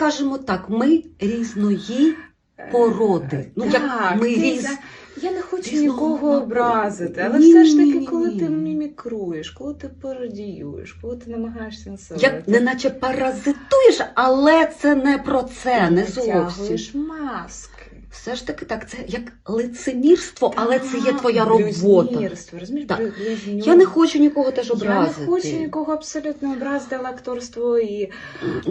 скажемо так, ми різної породи. Ну, як ми різ- Я не хочу різного нікого образити, але Ні, все ж ні, таки, ні, коли ні. ти мімікруєш, коли ти пародіюєш, коли ти намагаєшся насилити, як неначе паразитуєш, але це не про це, не зовсім. натягуєш. Все ж таки так, це як лицемірство, але це є твоя робота. блюзнірство, розумієш, Так. блю-. Я не хочу нікого теж Я образити. не хочу нікого абсолютно образити, але акторство і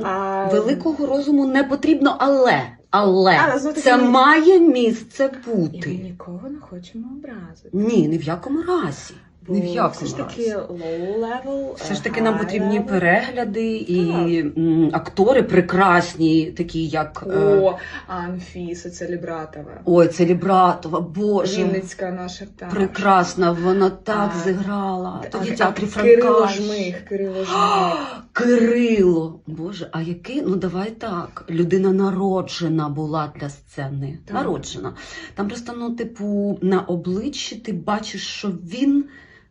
а, Великого розуму не потрібно, але, але Але, це ми- має місце і ми бути. нікого не хочемо образити. Ні, ні в якому разі. Ні в Бо якому все ж таки разі. low level, Все ж таки нам потрібні перегляди і м, актори прекрасні, такі як е, О, Анфіса Целібратова. ой, Целібратова, Боже. Вінницька наша пташка. Прекрасна, вона так А, зіграла. Тоді а, театрі Кирило Франка. Жмих, Кирило Жмих. Кирило, Боже, а який? Ну давай так. Людина народжена була для сцени. Так. Народжена. Там просто, ну, типу, на обличчі ти бачиш, що він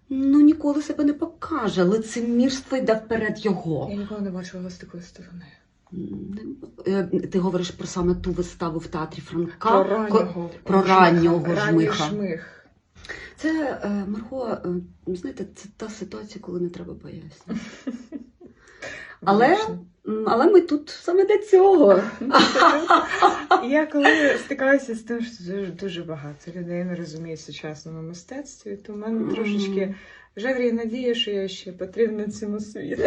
ну ніколи себе не покаже. Лицемірство йде вперед його. Я ніколи не бачила вас з такої сторони. Е, Ти говориш про саме ту виставу в театрі Франка. Про раннього, про раннього Жмиха. Жмих. Це е, Марго, е, знаєте, це та ситуація, коли не треба пояснювати. Але- Але ми тут саме для цього. Я коли стикаюся з тим, що дуже, дуже багато людей не розуміє в сучасному мистецтві, то в мене трошечки жевріє надія, що я ще потрібна цьому світу.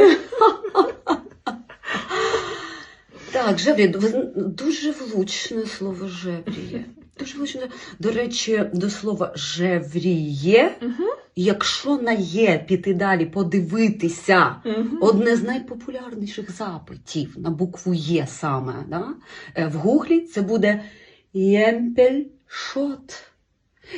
Так, жеврі, дуже влучне слово жевріє. Дуже влучне. До речі, до слова жевріє, якщо на є піти далі, подивитися. Одне з найпопулярніших запитів на букву Є саме да? Е, в гуглі це буде Ємпельшот.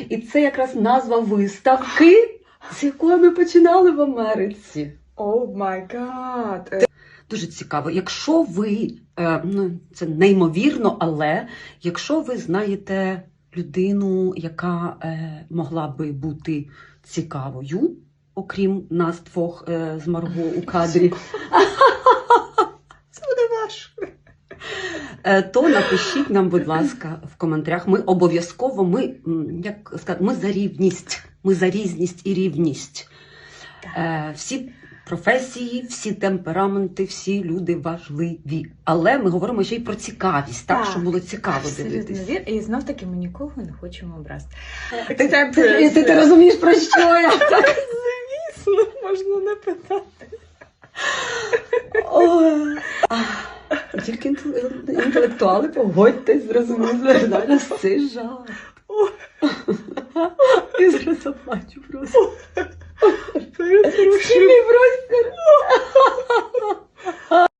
І це якраз назва виставки, з якої ми починали в Америці. О май гад! Дуже цікаво. Якщо ви, е, ну це неймовірно, але якщо ви знаєте людину, яка е, могла би бути цікавою, окрім нас двох е, з Марго у кадрі, Це буде важко. е, то напишіть нам, будь ласка, в коментарях. Ми обов'язково, ми як сказати, ми за рівність, ми за різність і рівність. Е, всі професії, всі темпераменти, всі люди важливі. Але ми говоримо ще й про цікавість, так, Так, щоб було цікаво дивитися. вір. І знов таки ми нікого не хочемо образити. Ти, ти, ти, ти, ти розумієш, про що я? Так? Звісно, можна не питати. Тільки інтел- інтелектуали погодьтесь, зрозуміли, далі це жарт. Я зараз заплачу просто. Перепрошую. Скільки брось